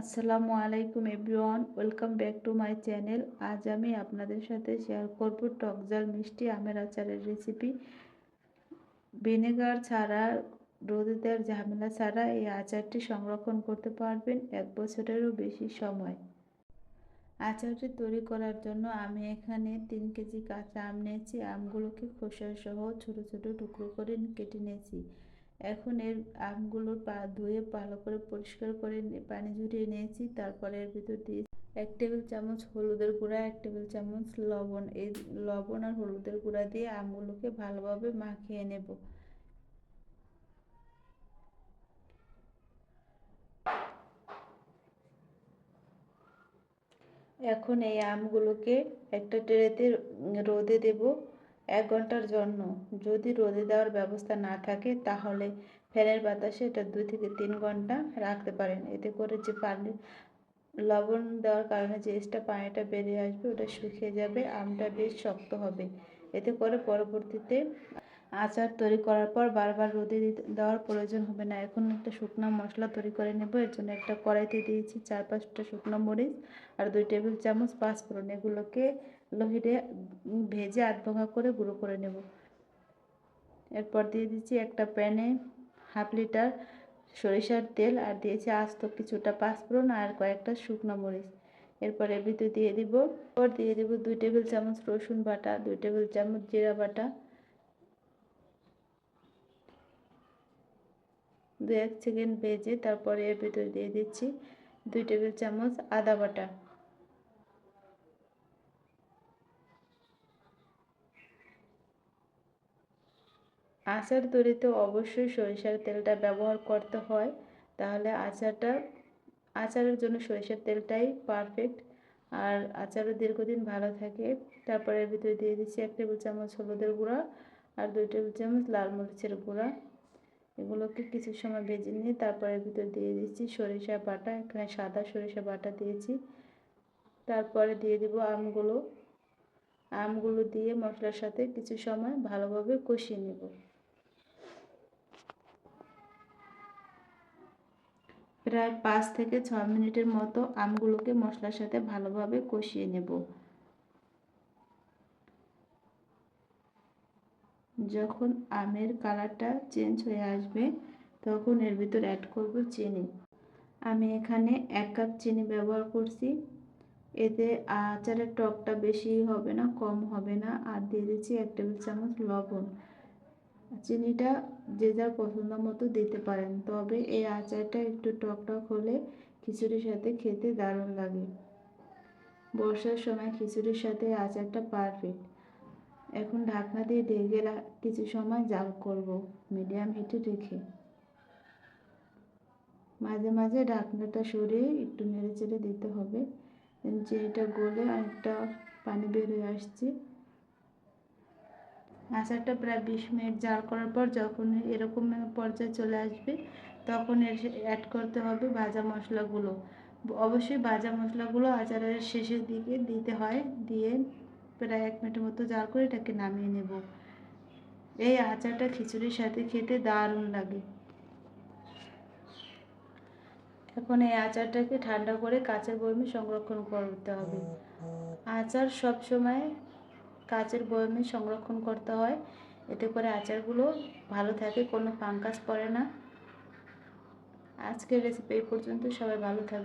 আসসালামু আলাইকুম everyone, welcome back to my channel. আজ আমি আপনাদের সাথে শেয়ার করব টকজাল মিষ্টি আমের আচারের রেসিপি। ভিনেগার ছাড়া রোদে দেওয়ার ঝামেলা ছাড়া এই আচারটি সংরক্ষণ করতে পারবেন এক বছরেরও বেশি সময়। আচারটি তৈরি করার জন্য আমি এখানে তিন কেজি কাঁচা আম নিয়েছি। আমগুলোকে খোসা সহ ছোটো ছোটো টুকরো করে কেটে নিয়েছি। এখন এর আমগুলো পা ধুয়ে ভালো করে পরিষ্কার করে পানি ঝরিয়ে নিয়েছি। তারপরে এর ভিতর দিয়ে এক টেবিল চামচ হলুদের গুঁড়া, এক টেবিল চামচ লবণ। এই লবণ আর হলুদের গুঁড়া দিয়ে আমগুলোকে ভালোভাবে মাখিয়ে নেব। এখন এই আমগুলোকে একটা ট্রেতে রোদে দেব। এক ঘণ্টার জন্য। যদি রোদে দেওয়ার ব্যবস্থা না থাকে, তাহলে ফ্যানের বাতাসে এটা দুই থেকে তিন ঘণ্টা রাখতে পারেন। এতে করে যে পানি, লবণ দেওয়ার কারণে যে এক্সট্রা পানিটা বেরিয়ে আসবে, ওটা শুকিয়ে যাবে, আমটা বেশ শক্ত হবে। এতে করে পরবর্তীতে আচার তৈরি করার পর বারবার রোদে দেওয়ার প্রয়োজন হবে না। এখন একটা শুকনো মশলা তৈরি করে নেব। এর জন্য একটা কড়াইতে দিয়েছি চার পাঁচটা শুকনো মরিচ আর দুই টেবিল চামচ পাঁচফোড়ন। এগুলোকে লোহিরে ভেজে আধ ভাঙা করে গুঁড়ো করে নেব। এরপর দিয়ে দিচ্ছি একটা প্যানে হাফ লিটার সরিষার তেল আর দিয়েছি আস্ত কিছুটা পাঁচফোড়ন আর কয়েকটা শুকনো মরিচ। এরপর এর ভিতরে দিয়ে দিব, এরপর দিয়ে দিব দুই টেবিল চামচ রসুন বাটা, দুই টেবিল চামচ জিরা বাটা, দু এক সেকেন্ড ভেজে তারপরে এর ভিতরে দিয়ে দিচ্ছি দুই টেবিল চামচ আদা বাটা। আচার তৈরিতে অবশ্যই সরিষার তেলটা ব্যবহার করতে হয়। তাহলে আচারটা, আচারের জন্য সরিষার তেলটাই পারফেক্ট আর আচারও দীর্ঘদিন ভালো থাকে। তারপরে ভিতরে দিয়ে দিচ্ছি এক টেবিল চামচ হলুদের গুঁড়া আর দুই টেবিল চামচ লাল মরিচের গুঁড়া। এগুলোকে কিছু সময় ভেজে নিয়ে তারপরে ভিতরে দিয়ে দিচ্ছি সরিষা বাটা। এখানে সাদা সরিষা বাটা দিয়েছি। তারপরে দিয়ে দিব আমগুলো। আমগুলো দিয়ে মশলার সাথে কিছু সময় ভালোভাবে কষিয়ে নেব। প্রায় পাঁচ থেকে ছ মিনিটের মতো আমগুলোকে মশলার সাথে ভালোভাবে কষিয়ে নেব। যখন আমের কালারটা চেঞ্জ হয়ে আসবে, তখন এর ভিতর অ্যাড করব চিনি। আমি এখানে এক কাপ চিনি ব্যবহার করছি। এতে আচারের টকটা বেশি হবে না, কম হবে না। আর দিয়ে দিচ্ছি এক টেবিল চামচ লবণ। চিনিটা যে যার পছন্দ মতো দিতে পারেন। তবে এই আচারটা একটু টক টক হলে খিচুড়ির সাথে খেতে দারুণ লাগে। বর্ষার সময় খিচুড়ির সাথে আচারটা পারফেক্ট এখন ঢাকনা দিয়ে ঢেকে কিছু সময় জাল করব মিডিয়াম হিটে রেখে। মাঝে মাঝে ঢাকনাটা সরিয়ে একটু নেড়ে চেড়ে দিতে হবে। চিনিটা গলে অনেকটা পানি বের হয়ে আসছে। আচারটা প্রায় বিশ মিনিট জাল করার পর যখন এরকম পর্যায়ে চলে আসবে তখন এর অ্যাড করতে হবে ভাজা মশলাগুলো। অবশ্যই ভাজা মশলাগুলো আচারের শেষের দিকে দিতে হয় দিয়ে প্রায় এক মিনিটের মতো জাল করে এটাকে নামিয়ে নেব। এই আচারটা খিচুড়ির সাথে খেতে দারুণ লাগে। এখন এই আচারটাকে ঠান্ডা করে কাঁচের বয়মে সংরক্ষণ করতে হবে। আচার সব সময় কাচের বয়মে সংরক্ষণ করতে হয়। এতে করে আচারগুলো ভালো থাকে, কোনো ফাঙ্কাস পড়ে না। আজকের রেসিপি এই পর্যন্ত, সবাই ভালো থাকবে